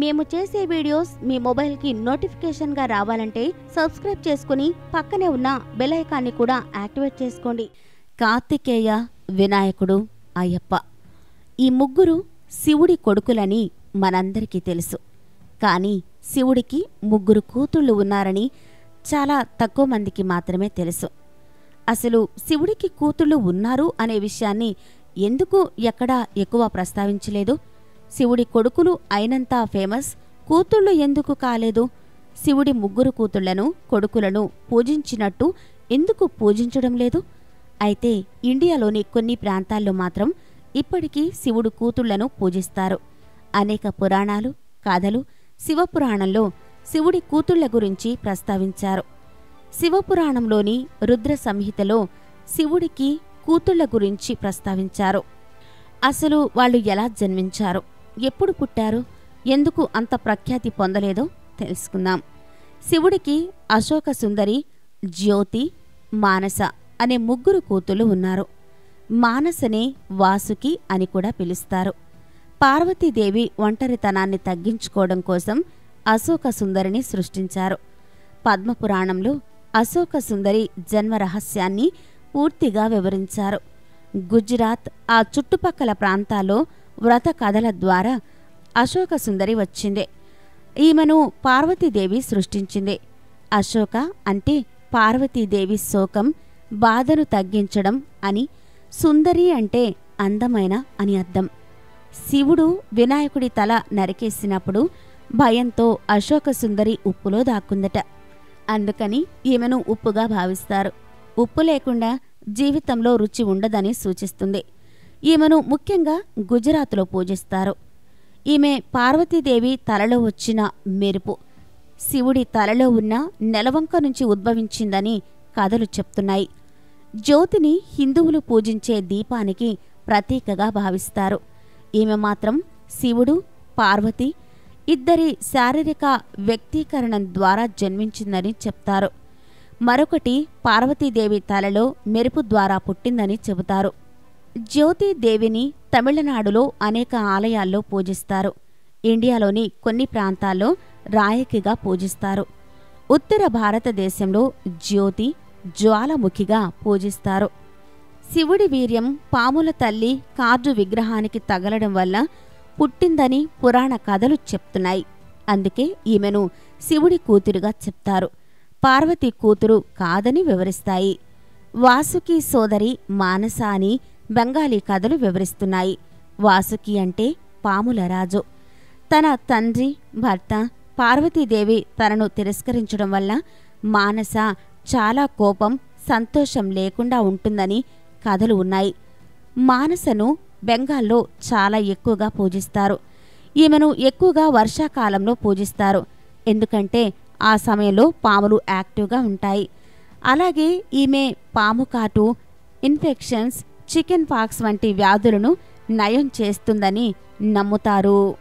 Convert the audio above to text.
మేము చేసే వీడియోస్ మీ మొబైల్కి నోటిఫికేషన్గా రావాలంటే సబ్స్క్రైబ్ చేసుకుని పక్కనే ఉన్న బెల్ ఐకాన్ని కూడా యాక్టివేట్ చేసుకోండి. కార్తికేయ వినాయకుడు అయ్యప్ప. ఈ ముగ్గురు శివుడి కొడుకులని మనందరికీ తెలుసు. కానీ శివుడికి ముగ్గురు కూతుళ్ళు ఉన్నారని చాలా తక్కువ మందికి మాత్రమే తెలుసు. అసలు శివుడికి కూతుళ్ళు ఉన్నారు అనే విషయాన్ని ఎందుకు ఎక్కడా ఎక్కువ ప్రస్తావించలేదు? శివుడి కొడుకులు అయినంత ఫేమస్. కూతుళ్ళు ఎందుకు కాలేదు? శివుడి ముగ్గురు కూతుళ్ళను కొడుకులను పూజించినట్టు ఎందుకు పూజించడం లేదు? అయితే ఇండియాలోని కొన్ని ప్రాంతాల్లో మాత్రం ఇప్పటికీ శివుడు కూతుళ్ళను పూజిస్తారు. అనేక పురాణాలు కథలు శివపురాణంలో శివుడి కూతుళ్ళ గురించి ప్రస్తావించారు. శివపురాణంలోని రుద్ర సంహితలో శివుడికి కూతుళ్ళ గురించి ప్రస్తావించారు. అసలు వాళ్ళు ఎలా జన్మించారు? ఎప్పుడు పుట్టారు? ఎందుకు అంత ప్రఖ్యాతి పొందలేదో తెలుసుకుందాం. శివుడికి అశోక సుందరి జ్యోతి మానస అనే ముగ్గురు కూతులు ఉన్నారు. మానసనే వాసుకి అని కూడా పిలుస్తారు. పార్వతీదేవి ఒంటరితనాన్ని తగ్గించుకోవడం కోసం అశోక సుందరిని సృష్టించారు. పద్మపురాణంలో అశోక సుందరి జన్మ రహస్యాన్ని పూర్తిగా వివరించారు. గుజరాత్ ఆ చుట్టుపక్కల ప్రాంతాల్లో వ్రత కథల ద్వారా అశోక సుందరి వచ్చింది. ఈమెను పార్వతీదేవి సృష్టించింది. అశోక అంటే పార్వతీదేవి శోకం బాధను తగ్గించడం అని సుందరి అంటే అందమైన అని అర్థం. శివుడు వినాయకుడి తల నరికేసినప్పుడు భయంతో అశోక సుందరి ఉప్పులో దాక్కుందట. అందుకని ఈమెను ఉప్పుగా భావిస్తారు. ఉప్పు లేకుండా జీవితంలో రుచి ఉండదని సూచిస్తుంది. ఈమెను ముఖ్యంగా గుజరాత్లో పూజిస్తారు. ఈమె పార్వతీదేవి తలలో వచ్చిన మెరుపు శివుడి తలలో ఉన్న నెలవంక నుంచి ఉద్భవించిందని కథలు చెప్తున్నాయి. జ్యోతిని హిందువులు పూజించే దీపానికి ప్రతీకగా భావిస్తారు. ఈమె మాత్రం శివుడు పార్వతి ఇద్దరి శారీరక వ్యక్తీకరణ ద్వారా జన్మించిందని చెప్తారు. మరొకటి పార్వతీదేవి తలలో మెరుపు ద్వారా పుట్టిందని చెబుతారు. జ్యోతి దేవిని తమిళనాడులో అనేక ఆలయాల్లో పూజిస్తారు. ఇండియాలోని కొన్ని ప్రాంతాల్లో రాయకిగా పూజిస్తారు. ఉత్తర భారతదేశంలో జ్యోతి జ్వాలముఖిగా పూజిస్తారు. శివుడి వీర్యం పాముల తల్లి కార్డు విగ్రహానికి తగలడం వల్ల పుట్టిందని పురాణ కథలు చెప్తున్నాయి. అందుకే ఈమెను శివుడి కూతురుగా చెప్తారు. పార్వతి కూతురు కాదని వివరిస్తాయి. వాసుకి సోదరి మానసాని బెంగాలీ కథలు వివరిస్తున్నాయి. వాసుకి అంటే పాముల రాజు. తన తండ్రి భర్త పార్వతీదేవి తనను తిరస్కరించడం వల్ల మానస చాలా కోపం సంతోషం లేకుండా ఉంటుందని కథలు ఉన్నాయి. మానసను బెంగాల్లో చాలా ఎక్కువగా పూజిస్తారు. ఈమెను ఎక్కువగా వర్షాకాలంలో పూజిస్తారు. ఎందుకంటే ఆ సమయంలో పాములు యాక్టివ్గా ఉంటాయి. అలాగే ఈమె పాము కాటు ఇన్ఫెక్షన్స్ చికెన్ పాక్స్ వంటి వ్యాధులను నయం చేస్తుందని నమ్ముతారు.